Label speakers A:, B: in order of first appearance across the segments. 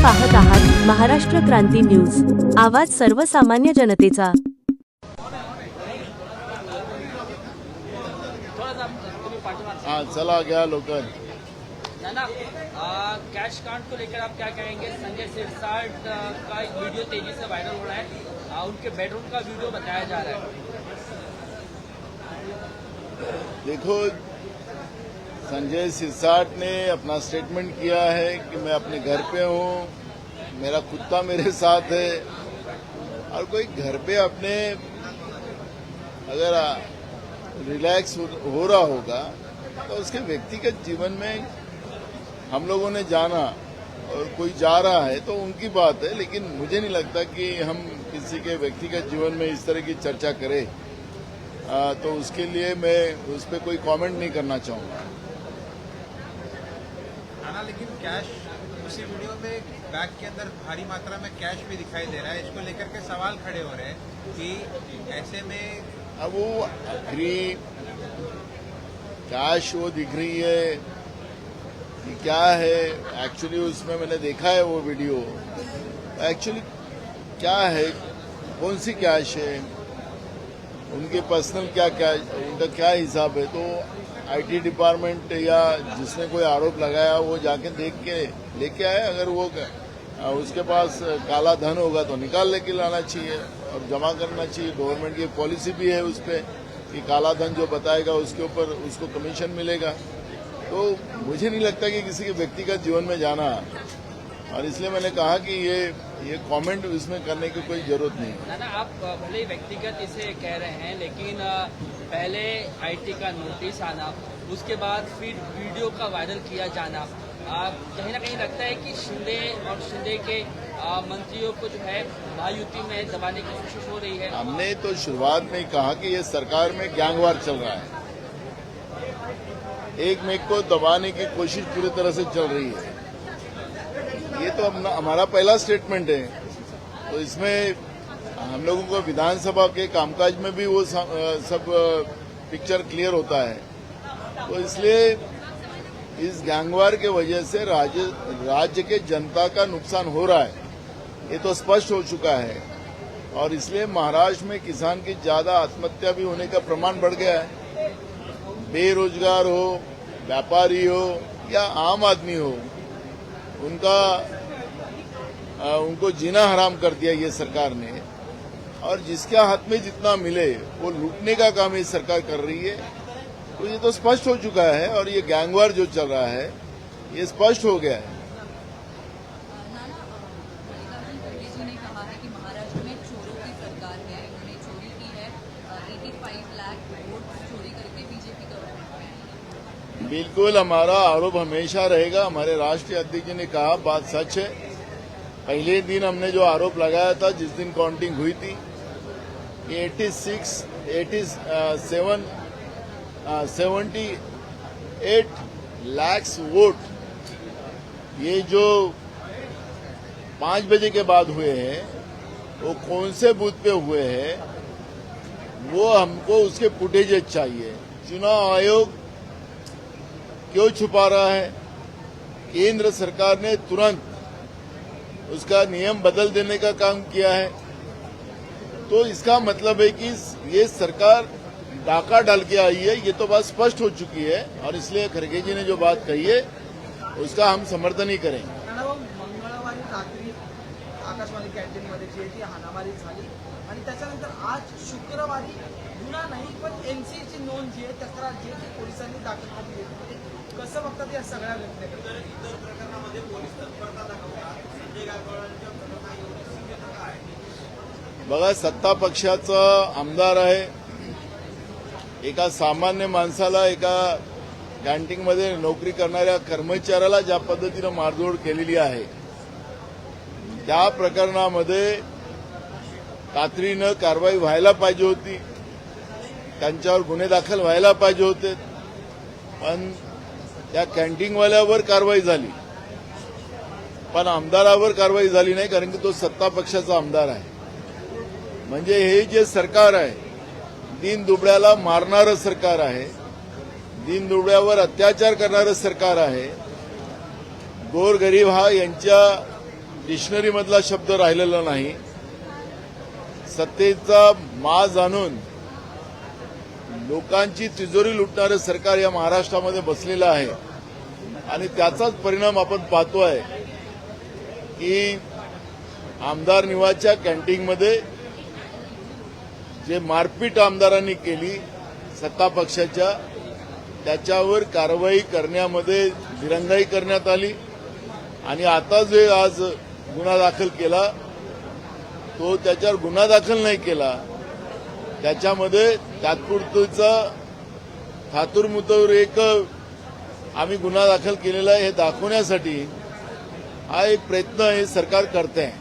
A: आपण पाहत आहात महाराष्ट्र क्रांती न्यूज. आवाज सर्वसामान्य जनतेचा.
B: हाँ चला गया लोकल.
C: नाना कैश काउंट को लेकर आप क्या कहेंगे? संजय सिरसाट का एक वीडियो तेजी से वायरल हो रहा है. आ, उनके बेडरूम का वीडियो बताया जा रहा है.
B: देखो संजय सिरसाट ने अपना स्टेटमेंट किया है कि मैं अपने घर पे हूँ मेरा कुत्ता मेरे साथ है। और कोई घर पे अपने अगर रिलैक्स हो, रहा होगा तो उसके व्यक्तिगत जीवन में हम लोगों ने जाना और कोई जा रहा है तो उनकी बात है लेकिन मुझे नहीं लगता कि हम किसी के व्यक्तिगत जीवन में इस तरह की चर्चा करें। तो उसके लिए मैं उस पर कोई कमेंट नहीं करना चाहूँगा।
D: हाँ लेकिन कैश उसी वीडियो में बैग के अंदर भारी मात्रा में कैश भी दिखाई दे रहा है। इसको लेकर के सवाल खड़े हो रहे हैं कि ऐसे में
B: अब वो आखिरी कैश वो दिख रही है? कि क्या है? एक्चुअली उसमें मैंने देखा है वो वीडियो एक्चुअली क्या है? कौन सी कैश है? उनके पर्सनल क्या कैश उनका क्या हिसाब है? तो आईटी डिपार्टमेंट या जिसने कोई आरोप लगाया वो जाके देख के लेके आए। अगर वो उसके पास काला धन होगा तो निकाल लेके लाना चाहिए और जमा करना चाहिए। गवर्नमेंट की पॉलिसी भी है उस पर कि काला धन जो बताएगा उसके ऊपर उसको कमीशन मिलेगा। तो मुझे नहीं लगता कि किसी के व्यक्तिगत जीवन में जाना और इसलिए मैंने कहा कि ये ये कमेंट इसमें करने की कोई ज़रूरत नहीं है।
C: ना आप भले ही व्यक्तिगत इसे कह रहे हैं लेकिन पहले आईटी का नोटिस आना उसके बाद फिर वीडियो का वायरल किया जाना कहीं ना कहीं लगता है कि शिंदे और शिंदे के मंत्रियों को जो है महायुति में दबाने की कोशिश हो रही है।
B: हमने तो शुरुआत में ही कहा कि ये सरकार में गैंगवार चल रहा है। एक मेक को दबाने की कोशिश पूरी तरह से चल रही है। ये तो हम- हमारा पहला स्टेटमेंट है। तो इसमें हम लोगों को विधानसभा के कामकाज में भी वो सब पिक्चर क्लियर होता है। तो इसलिए इस गैंगवार के वजह से राज्य राज्य के जनता का नुकसान हो रहा है। ये तो स्पष्ट हो चुका है। और इसलिए महाराष्ट्र में किसान की ज़्यादा आत्महत्या भी होने का प्रमाण बढ़ गया है। बेरोजगार हो, व्यापारी हो या आम आदमी हो उनका आ, उनको जीना हराम कर दिया ये सरकार ने। और जिसके हाथ में जितना मिले वो लूटने का काम ये सरकार कर रही है। तो ये तो स्पष्ट हो चुका है और ये गैंगवार जो चल रहा है ये स्पष्ट हो गया है
E: नाना मल्लिकार्जुन खड़गे जी ने कहा है कि महाराष्ट्र में चोरों की सरकार है इन्होंने चोरी की है एटी फाइव लाख वोट चोरी करके बीजेपी गवर्नमेंट में आई है
B: बिल्कुल, हमारा आरोप हमेशा रहेगा। हमारे राष्ट्रीय अध्यक्ष जी ने कहा, बात सच है। पहले दिन हमने जो आरोप लगाया था, जिस दिन काउंटिंग हुई थी eighty six eighty seven seventy eight lakhs vote ये जो पाँच बजे के बाद हुए हैं, वो कौन से बूथ पे हुए हैं, वो हमको उसके फुटेजेज चाहिए। चुनाव आयोग क्यों छुपा रहा है? केंद्र सरकार ने तुरंत उसका नियम बदल देने का काम किया है। तो इसका मतलब है कि ये सरकार डाका डाल के आई है, ये तो बात स्पष्ट हो चुकी है, और इसलिए खड़गे जी ने जो बात कही है, उसका हम समर्थन ही
F: मॅडम आकाशवाणी आज शुक्रवारी नोंद कसं बघतात या सगळ्या घटनेकडे? इतर प्रकरणामध्ये पोलीस तत्परता दाखवतात. संजय गायकवाडांच्या
B: बघा सत्ता पक्षाचा आमदार आहे. एका सामान्य माणसाला एका कॅन्टीनमध्ये नोकरी करणाऱ्या कर्मचाऱ्याला ज्या पद्धतीनं मारझोड केलेली आहे त्या प्रकरणामध्ये तातडीनं कारवाई व्हायला पाहिजे होती. त्यांच्यावर गुन्हे दाखल व्हायला पाहिजे होते. पण त्या कॅन्टीनवाल्यावर कारवाई झाली. पण आमदारावर कारवाई झाली नाही कारण की तो सत्ता पक्षाचा आमदार आहे. म्हणजे हे जे सरकार आहे दिन दुबळ्याला मारणारं सरकार आहे दिन दुबळ्यावर अत्याचार करणारं सरकार आहे गोरगरीब हा यांच्या डिक्शनरीमधला शब्द राहिलेला नाही. सत्तेचा माज आणून लोकांची तिजोरी लुटणारं सरकार या महाराष्ट्रामध्ये बसलेलं आहे. आणि त्याचाच परिणाम आपण पाहतोय की आमदार निवाच्या कॅन्टीनमध्ये जे मारपीट आमदारांनी केली सत्ता पक्षाच्या त्याच्यावर कारवाई करण्यामध्ये दिरंगाई करण्यात आली. आणि आता जे आज गुन्हा दाखल केला तो त्याच्यावर गुन्हा दाखल नाही केला. त्याच्यामध्ये तात्पुरतीचा थातुरमुतवर एक आम्ही गुन्हा दाखल केलेला आहे हे दाखवण्यासाठी हा एक प्रयत्न हे सरकार करते आहे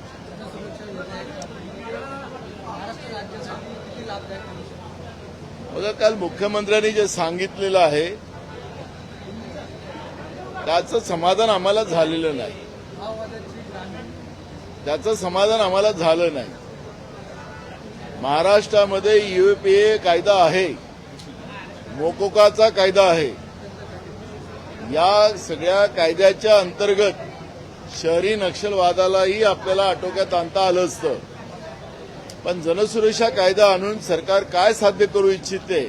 B: बघा काल मुख्यमंत्र्यांनी जे सांगितलेलं आहे त्याचं समाधान आम्हाला झालेलं नाही. त्याचं समाधान आम्हाला झालं नाही. महाराष्ट्रामध्ये युएपीए कायदा आहे. मोकोकाचा कायदा आहे. या सगळ्या कायद्याच्या अंतर्गत शहरी नक्षलवादालाही आपल्याला आटोक्यात आणता आलं असतं. पण जनसुरक्षा कायदा आणून सरकार काय साध्य करू इच्छिते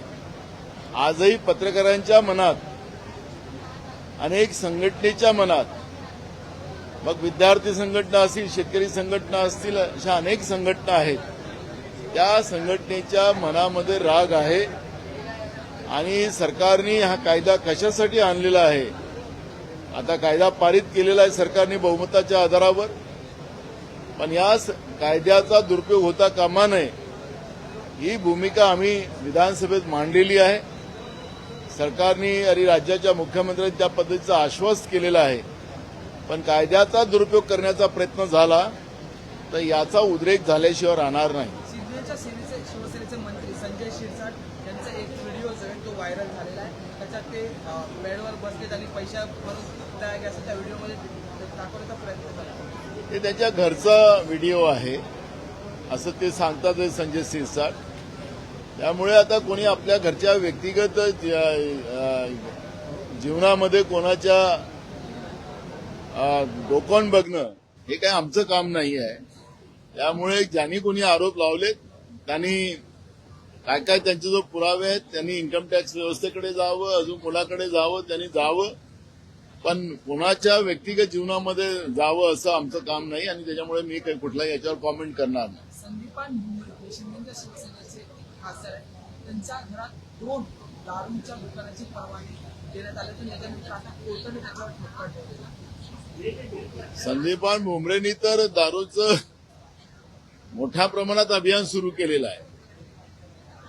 B: आजही पत्रकारांच्या मनात अनेक संघटनेच्या मनात मग विद्यार्थी संघटना असतील शेतकरी संघटना असतील अशा अनेक संघटना आहेत. त्या संघटनेच्या मनामध्ये राग आहे आणि सरकारने हा कायदा कशासाठी आणलेला आहे? आता कायदा पारित केलेला आहे सरकारने बहुमताच्या आधारावर. पण या स- कायद्याचा दुरुपयोग होता कामा नये ही भूमिका आम्ही विधानसभेत मांडलेली आहे. सरकारने आणि राज्याच्या मुख्यमंत्र्यांनी त्या पद्धतीचं आश्वास केलेलं आहे. पण कायद्याचा दुरुपयोग करण्याचा प्रयत्न झाला तर याचा उद्रेक झाल्याशिवाय राहणार नाही.
F: शिवसेनेचे शिवसेनेचे मंत्री संजय शिरसाट यांचा एक व्हिडिओ जो आहे तो व्हायरल झालेला आहे. त्याच्यात ते बेडवर बसलेत आणि पैशा भरून त्या गॅसचा त्या व्हिडिओमध्ये दाखवण्याचा प्रयत्न झाला
B: हे त्याच्या घरचा व्हिडिओ आहे. असं ते सांगतात संजय सिरसाट त्यामुळे आता कोणी आपल्या घरच्या व्यक्तिगत जीवनामध्ये कोणाच्या अ, डोकावून बघणं हे काय आमचं काम नाही आहे त्यामुळे ज्यांनी कोणी आरोप लावलेत त्यांनी काय काय त्यांचे जो पुरावे आहेत त्यांनी इन्कम टॅक्स व्यवस्थेकडे जावं अजून कोणाकडे जावं त्यांनी जावं पण कोणाच्या व्यक्तिगत जीवनामध्ये जावं असं आमचं काम नाही आणि त्याच्यामुळे मी काही कुठलाही याच्यावर कॉमेंट करणार नाही.
F: संदीपान भुमरे शिंदेच्या शिवसेनेचे खासदार आहेत. त्यांच्या घरात दोन दारूच्या दुकानाची परवानगी देण्यात आली तर त्याच्यानंतर आता कोर्टाने त्याच्यावर ठोका ठेवलेला
B: संदीपान भुमरेनी तर दारूचं मोठ्या प्रमाणात अभियान सुरू केलेलं आहे.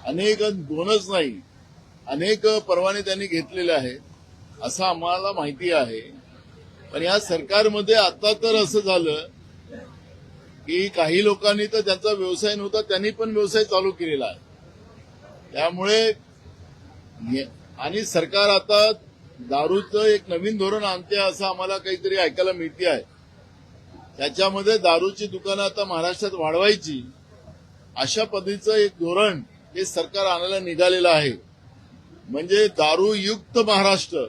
B: अनेक दोनच नाही अनेक परवाने त्यांनी घेतलेले आहेत असं आम्हाला माहिती आहे. पण या सरकारमध्ये आता तर असं झालं की काही लोकांनी तर त्यांचा व्यवसाय नव्हता त्यांनी पण व्यवसाय चालू केलेला आहे. त्यामुळे आणि सरकार आता दारूचं एक नवीन धोरण आणते असं आम्हाला काहीतरी ऐकायला मिळते आहे. त्याच्यामध्ये दारूची दुकानं आता महाराष्ट्रात वाढवायची अशा पद्धतीचं एक धोरण हे सरकार आणायला निघालेलं आहे. म्हणजे दारूयुक्त महाराष्ट्र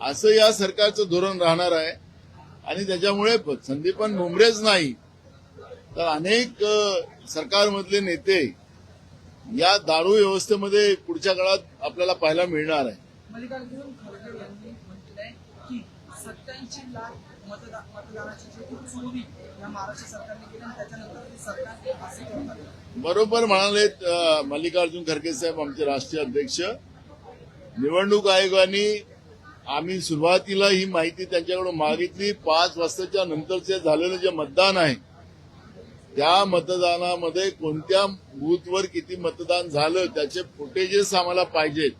B: असं या सरकारचं धोरण राहणार आहे. आणि त्याच्यामुळे संदीपन भुमरेच नाही. तर अनेक सरकारमधले नेते या दारू व्यवस्थेमध्ये पुढच्या काळात आपल्याला पाहायला मिळणार आहे.
F: मल्लिकार्जुन खरगे यांनी म्हटलंय की सत्याऐंशी लाख मतदा जी चोरी या महाराष्ट्र सरकारने केली आणि त्याच्यानंतर ते सरकार असे करतात.
B: बरोबर म्हणाले मल्लिकार्जुन खरगे साहेब आमचे राष्ट्रीय अध्यक्ष. निवडणूक आयोगाने आम्ही सुरुवातीला ही माहिती त्यांच्याकडून मागितली. पाच वाजताच्या नंतरचे झालेलं जे मतदान आहे त्या मतदानामध्ये कोणत्या बूथवर किती मतदान झालं त्याचे फुटेजेस आम्हाला पाहिजेत.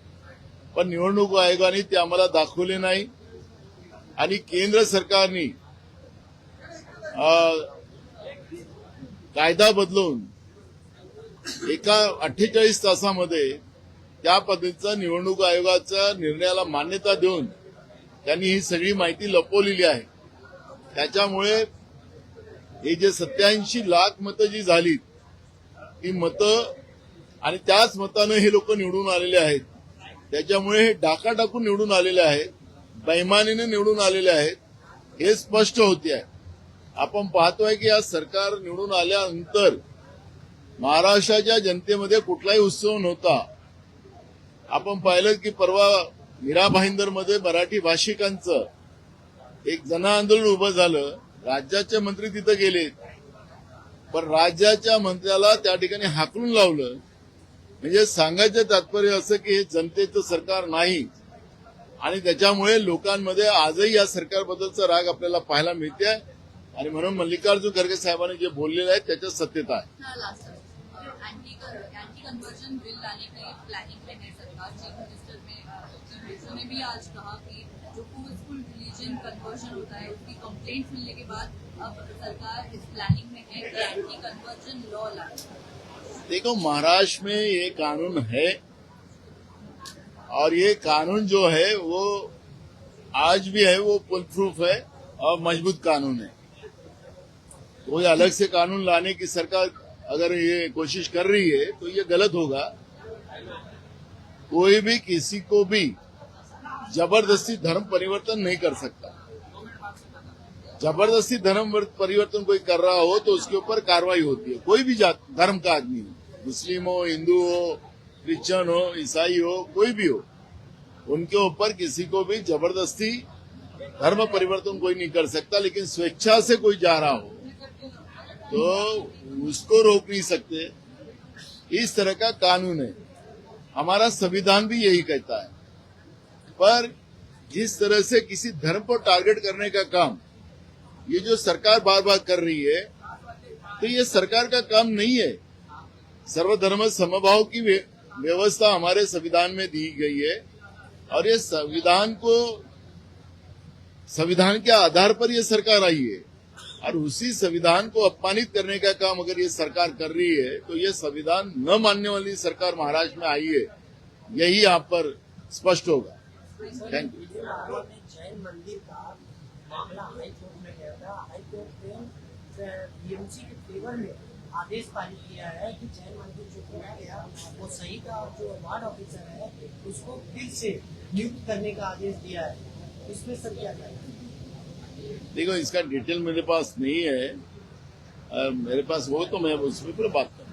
B: पण निवडणूक आयोगाने ते आम्हाला दाखवले नाही. आणि केंद्र सरकारने कायदा बदलून एका अठ्ठेचाळीस तासामध्ये त्या पद्धतीचा निवडणूक आयोगाच्या निर्णयाला मान्यता देऊन त्यांनी ही सगळी माहिती लपवलेली आहे. त्याच्यामुळे हे जे सत्याऐंशी लाख मतं जी झाली ती मतं आणि त्याच मतानं हे लोक निवडून आलेले आहेत. त्याच्यामुळे हे डाका टाकून निवडून आलेले आहेत. बैमानीने निवडून आलेले आहेत हे स्पष्ट होते आहे. आपण पाहतोय की आज सरकार निवडून आल्यानंतर महाराष्ट्राच्या जनतेमध्ये कुठलाही उत्सव नव्हता. आपण पाहिलं की परवा मीरा भाईंदरमध्ये मराठी भाषिकांचं एक जन आंदोलन उभं झालं. राज्याचे मंत्री तिथं गेले पण राज्याच्या मंत्र्याला त्या ठिकाणी हाकलून लावलं. म्हणजे सांगायचं तात्पर्य असं की हे जनतेचं सरकार नाही. आणि त्याच्यामुळे लोकांमध्ये आजही या सरकारबद्दलचा राग आपल्याला पाहायला मिळते आणि म्हणून मल्लिकार्जुन खरगे साहेबांनी जे बोललेलं आहे त्याच्यात सत्यता आहे.
E: Last anti anti conversion bill लाने के लिए प्लानिंग में है सरकार चीफ मिनिस्टर में चीफ मिनिस्टर ने भी आज कहा कि जो फोर्सफुल रिलीजन कन्वर्जन होता है उसकी कंप्लेंट मिलने के बाद अब सरकार इस प्लानिंग में है कि एंटी कन्वर्जन लॉ लाए
B: देखो महाराष्ट्र में ये कानून है और ये कानून जो है, वो आज भी है, वो पुल प्रूफ है और मज़बूत कानून है। कोई अलग से कानून लाने की सरकार अगर ये कोशिश कर रही है तो ये गलत होगा। कोई भी किसी को भी ज़बरदस्ती धर्म परिवर्तन नहीं कर सकता। ज़बरदस्ती धर्म परिवर्तन कोई कर रहा हो तो उसके ऊपर कार्रवाई होती है। कोई भी धर्म का आदमी हो, मुस्लिम हो, हिंदू हो क्रिश्चियन हो, ईसाई हो, कोई भी हो, उनके ऊपर किसी को भी ज़बरदस्ती धर्म परिवर्तन कोई नहीं कर सकता, लेकिन स्वेच्छा से कोई जा रहा हो तो उसको रोक नहीं सकते। इस तरह का कानून है। हमारा संविधान भी यही कहता है। पर जिस तरह से किसी धर्म को टारगेट करने का काम, ये जो सरकार बार बार कर रही है तो ये सरकार का काम नहीं है। सर्वधर्म समभाव की व्यवस्था हमारे संविधान में दी गई है और ये संविधान को, संविधान के आधार पर ये सरकार आई है। और उसी संविधान को अपमानित करने का काम अगर ये सरकार कर रही है तो ये संविधान न मानने वाली सरकार महाराष्ट्र में आई है। यही आप पर स्पष्ट होगा। थैंक यू
F: जैन में गया था। बीएमसी के फेवर में आदेश पारित किया है कि जैन मंदिर जो खोला गया वो सही का और जो वार्ड ऑफिसर है उसको फिर से नियुक्त करने का आदेश दिया है। इसमें सर क्या कहना है
B: देखो इसका डिटेल मेरे पास नहीं है। अ, मेरे पास हो तो मैं उसमें पूरा बात करूँ